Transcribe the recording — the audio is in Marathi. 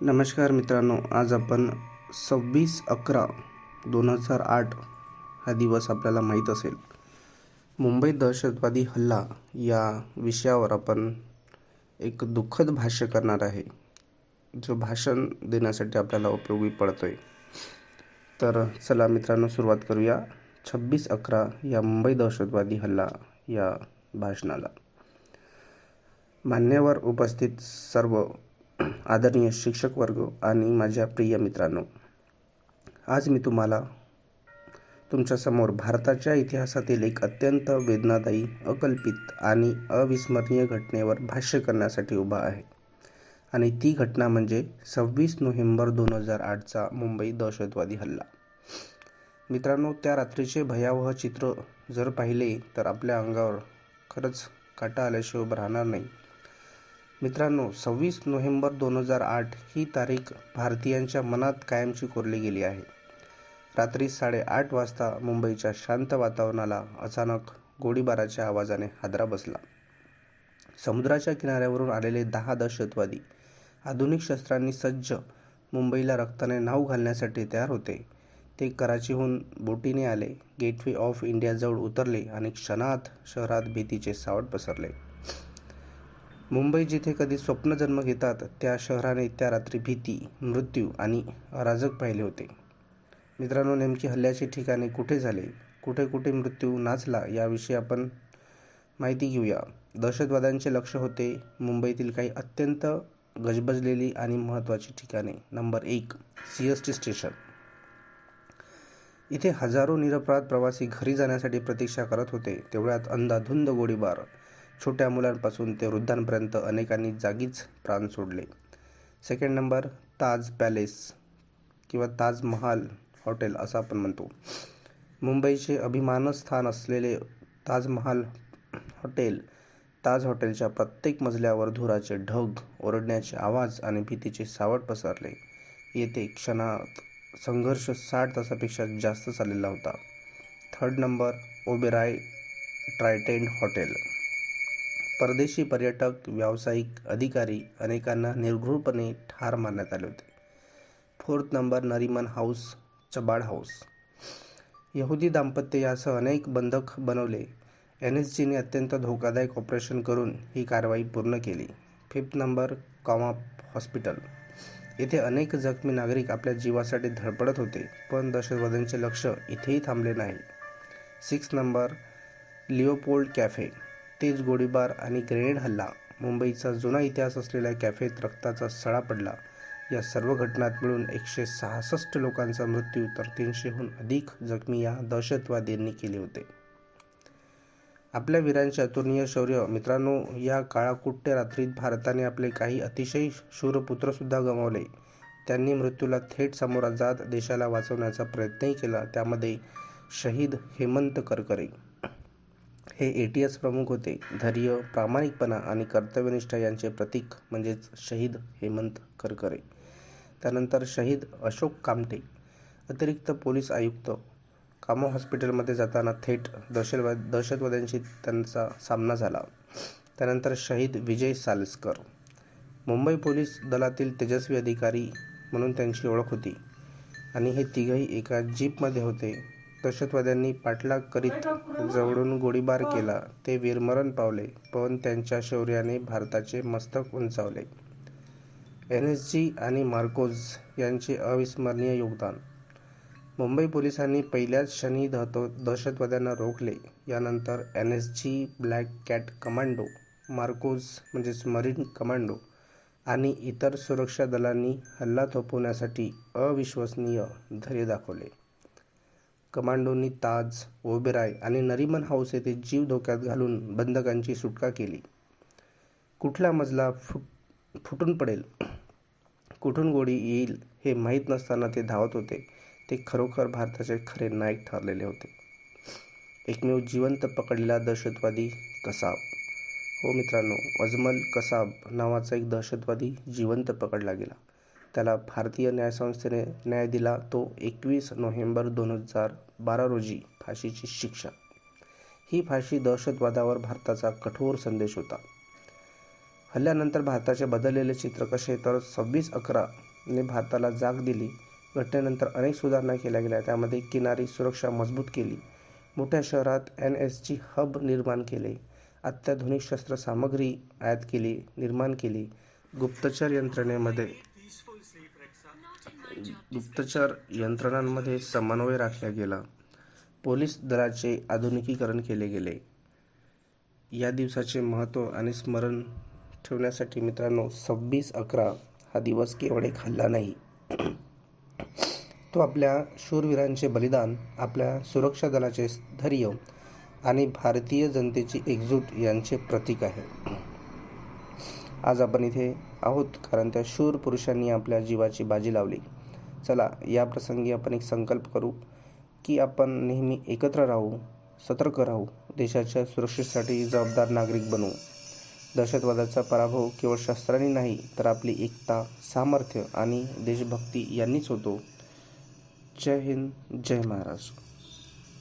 नमस्कार मित्रांनो आज आपण सव्वीस अकरा दोन हजार आठ हा दिवस आपल्याला माहीत असेल. मुंबई दहशतवादी हल्ला या विषयावर आपण एक दुःखद भाष्य करणार आहे जो भाषण देण्यासाठी आपल्याला उपयोगी पडतो आहे तर चला मित्रांनो सुरुवात करूया. छब्बीस अकरा या मुंबई दहशतवादी हल्ला या भाषणाला. मान्यवर उपस्थित सर्व आदरणीय शिक्षक वर्ग आणि माझ्या प्रिय मित्रांनो आज मी तुम्हाला तुमच्यासमोर भारताच्या इतिहासातील एक अत्यंत वेदनादायी अकल्पित आणि अविस्मरणीय घटनेवर भाष्य करण्यासाठी उभा आहे. आणि ती घटना म्हणजे सव्वीस नोव्हेंबर दोन हजार आठचा मुंबई दहशतवादी हल्ला. मित्रांनो त्या रात्रीचे भयावह चित्र जर पाहिले तर आपल्या अंगावर खरंच काटा आल्याशिवाय राहणार नाही. मित्रांनो सव्वीस नोव्हेंबर दोन हजार आठ ही तारीख भारतीयांच्या मनात कायमची कोरली गेली आहे. रात्री साडेआठ वाजता मुंबईच्या शांत वातावरणाला अचानक गोळीबाराच्या आवाजाने हादरा बसला. समुद्राच्या किनाऱ्यावरून आलेले दहा दहशतवादी आधुनिक शस्त्रांनी सज्ज मुंबईला रक्ताने नाव घालण्यासाठी तयार होते. ते कराचीहून बोटीने आले गेटवे ऑफ इंडियाजवळ उतरले आणि क्षणात शहरात भीतीचे सावट पसरले. मुंबई जिथे कधी स्वप्न जन्म घेतात त्या शहराने त्या रात्री भीती मृत्यू आणि अराजक पाहिले होते. मित्रांनो नेमकी हल्ल्याची ठिकाणे कुठे झाले? कुठे कुठे मृत्यू नाचला? याविषयी आपण माहिती घेऊया. दहशतवाद्यांचे लक्ष होते मुंबईतील काही अत्यंत गजबजलेली आणि महत्त्वाची ठिकाणे. नंबर एक सी एस टी स्टेशन. इथे हजारो निरपराध प्रवासी घरी जाण्यासाठी प्रतीक्षा करत होते. तेवढ्यात अंधाधुंद गोळीबार. छोट्या मुलांपासून ते वृद्धांपर्यंत अनेकांनी जागीच प्राण सोडले. सेकंड नंबर ताज पॅलेस किंवा ताजमहाल हॉटेल असं आपण म्हणतो. मुंबईचे अभिमानस्थान असलेले ताजमहाल हॉटेल ताज हॉटेलच्या प्रत्येक मजल्यावर धुराचे ढग ओरडण्याचे आवाज आणि भीतीचे सावट पसरले. येथे क्षणात संघर्ष साठ तासापेक्षा जास्त चाललेला होता. Third number Oberoi Trident hotel परदेशी पर्यटक व्यावसायिक अधिकारी अनेकांना निर्घृणपणे ठार मारण्यात आले होते. Fourth number Nariman house Chabad house. यहुदी दाम्पत्य यासह अनेक बंधक बनवले. एन एस जीने अत्यंत धोकादायक ऑपरेशन करून ही कारवाई पूर्ण केली. Fifth number Cama hospital. येथे अनेक जखमी नागरिक आपल्या जीवासाठी धडपडत होते पण दहशतवाद्यांचे लक्ष इथेही थांबले नाही. Six number Leopold cafe. तेज गोळीबार आणि ग्रेनेड हल्ला. मुंबईचा जुना इतिहास असलेल्या कॅफेत रक्ताचा सळा पडला. या सर्व घटनात मिळून एकशे सहासष्ट लोकांचा मृत्यू तर तीनशेहून अधिक जखमी या दहशतवाद्यांनी केले होते. आपल्या वीरांचे अतुलनीय शौर्य मित्रांनो या काळाकुट्य रात्रीत भारताने आपले काही अतिशय शूरपुत्रसुद्धा गमावले. त्यांनी मृत्यूला थेट सामोरा जात देशाला वाचवण्याचा प्रयत्नही केला. त्यामध्ये शहीद हेमंत करकरे हे ए टी एस प्रमुख होते. धैर्य प्रामाणिकपणा आणि कर्तव्यनिष्ठा यांचे प्रतीक म्हणजेच शहीद हेमंत करकरे. त्यानंतर शहीद अशोक कामटे अतिरिक्त पोलीस आयुक्त कामो हॉस्पिटलमध्ये जाताना थेट दहशतवाद दहशतवाद्यांशी त्यांचा सामना झाला. त्यानंतर शहीद विजय सालस्कर मुंबई पोलीस दलातील तेजस्वी अधिकारी म्हणून त्यांची ओळख होती. आणि हे तिघही एका जीपमध्ये होते. दहशतवाद्यांनी पाठलाग करीत जवळून गोळीबार केला. ते वीरमरण पावले पण त्यांच्या शौर्याने भारताचे मस्तक उंचावले. एन एस जी आणि मार्कोज यांचे अविस्मरणीय योगदान. मुंबई पोलिसांनी पहिल्याच क्षणी दहतो दहशतवाद्यांना रोखले. यानंतर N S G black cat commando MARCOS म्हणजेच मरीन कमांडो आणि इतर सुरक्षा दलांनी हल्ला थोपवण्यासाठी अविश्वसनीय धैर्य दाखवले. कमांडोंनी ताज ओबेराय आणि नरिमन हाऊस येथे जीव धोक्यात घालून बंधकांची सुटका केली. कुठला मजला फुट फुटून पडेल? कुठून गोळी येईल हे माहीत नसताना ते धावत होते. ते खरोखर भारताचे खरे नायक ठरलेले होते. एकमेव जिवंत पकडलेला दहशतवादी कसाब. हो मित्रांनो अजमल कसाब नावाचा एक दहशतवादी जिवंत पकडला गेला. त्याला भारतीय न्यायसंस्थेने न्याय दिला तो एकवीस नोव्हेंबर दोन हजार बारा रोजी फाशीची शिक्षा. ही फाशी दहशतवादावर भारताचा कठोर संदेश होता. हल्ल्यानंतर भारताचे बदललेले चित्र कसे? तर सव्वीस अकरा ने भारताला जाग दिली. घटनेनंतर अनेक सुधारणा केल्या गेल्या. त्यामध्ये किनारी सुरक्षा मजबूत केली. मोठ्या शहरात एन एसची हब निर्माण केले. अत्याधुनिक शस्त्रसामग्री आयात केली निर्माण केली. गुप्तचर यंत्रणेमध्ये गुप्तचर यंत्रणांमध्ये समन्वय राखला गेला. पोलीस दलाचे आधुनिकीकरण केले गेले. या दिवसाचे महत्त्व आणि स्मरण ठेवण्यासाठी मित्रांनो सव्वीस अकरा हा दिवस केवळ एक हल्ला नाही. तो आपल्या शूरवीरांचे बलिदान आपल्या सुरक्षा दलाचे धैर्य आणि भारतीय जनतेची एकजूट यांचे प्रतीक आहे. आज आपण इथे आहोत कारण त्या शूर पुरुषांनी आपल्या जीवाची बाजी लावली. चला या प्रसंगी आपण एक संकल्प करू की आपण नेहमी एकत्र राहू सतर्क राहू देशाच्या सुरक्षेसाठी जबाबदार नागरिक बनू. दहशतवादाचा पराभव केवळ शस्त्रांनी नाही तर आपली एकता सामर्थ्य आणि देशभक्ती यांनीच होतो. जय हिंद जय महाराष्ट्र.